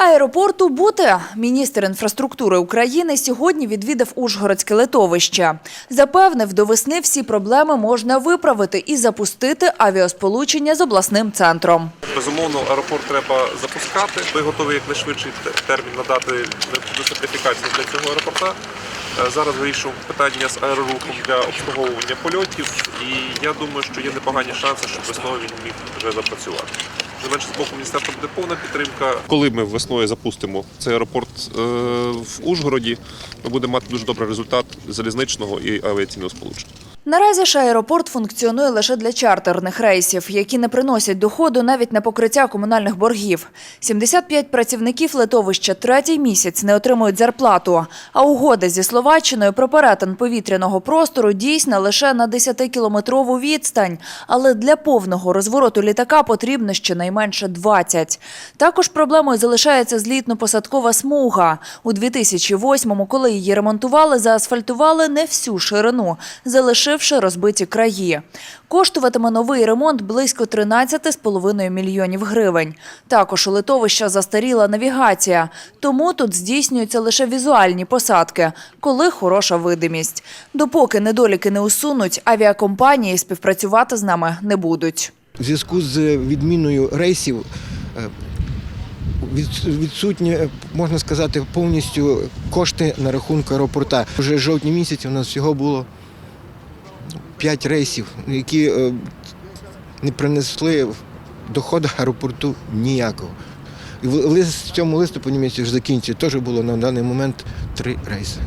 Аеропорту бути міністр інфраструктури України сьогодні відвідав Ужгородське литовище. Запевнив, до весни всі проблеми можна виправити і запустити авіасполучення з обласним центром. Безумовно, аеропорт треба запускати. Ми готові якнайшвидший те- термін надати необхідну сертифікацію для цього аеропорта. Е, Зараз вирішуємо питання з аерорухом для обслуговування польотів, і я думаю, що є непогані шанси, що весною він міг вже запрацювати. Не менше з боку міністерства буде повна підтримка. Коли ми весною запустимо цей аеропорт е, в Ужгороді, ми будемо мати дуже добрий результат залізничного і авіаційного сполучення. Наразі ж аеропорт функціонує лише для чартерних рейсів, які не приносять доходу навіть на покриття комунальних боргів. 75 працівників литовища третій місяць не отримують зарплату. А угода зі Словаччиною про перетин повітряного простору дійсна лише на 10-кілометрову відстань. Але для повного розвороту літака потрібно щонайменше 20. Також проблемою залишається злітно-посадкова смуга. У 2008-му, коли її ремонтували, заасфальтували не всю ширину, залишивши розбиті краї. Коштуватиме новий ремонт близько 13,5 мільйонів гривень. Також у литовища застаріла навігація, тому тут здійснюються лише візуальні посадки, коли хороша видимість. Допоки недоліки не усунуть, авіакомпанії співпрацювати з нами не будуть. В зв'язку з відміною рейсів е, відсутні, е, можна сказати, повністю кошти на рахунку аеропорта. Вже жовтні місяці у нас всього було 5 рейсів, які е, не принесли доходу аеропорту ніякого. І в цьому листопаді місяці вже закінчиться, теж було на даний момент три рейси.